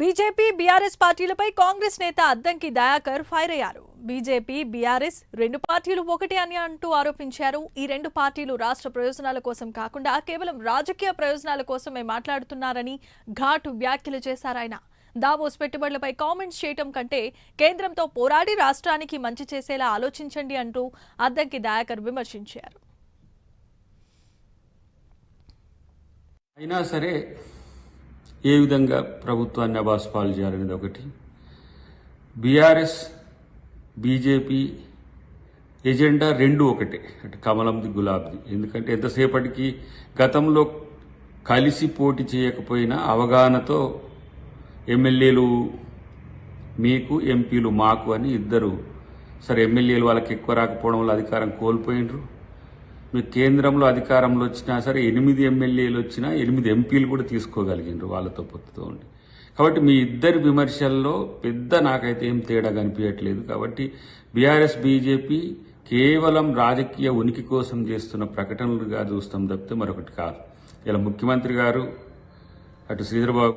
BJP BRS పార్టీలపై కాంగ్రెస్ నేత Addanki Dayakar fire అయ్యారు. బీజేపీ బీఆర్ఎస్ రెండు పార్టీలు ఒకటే అని అంటూ ఆరోపించారు. ఈ రెండు పార్టీలు రాష్ట్ర ప్రయోజనాల కోసం కాకుండా కేవలం రాజకీయ ప్రయోజనాల కోసమే మాట్లాడుతున్నారని ఘాటు వ్యాఖ్యలు చేశారు ఆయన. దావోస్ పెట్టుబడులపై కామెంట్స్ చేయటం కంటే కేంద్రంతో పోరాడి రాష్ట్రానికి మంచి చేసేలా ఆలోచించండి అంటూ అద్దంకి దయాకర్ విమర్శించారు. అయినా సరే ఏ విధంగా ప్రభుత్వాన్ని అబాస్పాలు చేయాలనేది ఒకటి. బీఆర్ఎస్ బీజేపీ ఎజెండా రెండు ఒకటే. అంటే కమలంది గులాబ్ది. ఎందుకంటే ఎంతసేపటికి గతంలో కలిసి పోటీ చేయకపోయినా అవగాహనతో ఎమ్మెల్యేలు మీకు ఎంపీలు మాకు అని ఇద్దరు. సరే ఎమ్మెల్యేలు వాళ్ళకి ఎక్కువ రాకపోవడం వల్ల అధికారం కోల్పోయినరు. మీకు కేంద్రంలో అధికారంలో వచ్చినా సరే ఎనిమిది ఎమ్మెల్యేలు వచ్చినా ఎనిమిది ఎంపీలు కూడా తీసుకోగలిగినారు వాళ్ళతో పొత్తుతో ఉండి. కాబట్టి మీ ఇద్దరి విమర్శల్లో పెద్ద నాకైతే ఏం తేడా కనిపించట్లేదు. కాబట్టి బీఆర్ఎస్ బీజేపీ కేవలం రాజకీయ ఉనికి కోసం చేస్తున్న ప్రకటనలుగా చూస్తాం తప్పితే మరొకటి కాదు. ఇలా ముఖ్యమంత్రి గారు అటు శ్రీధర్బాబు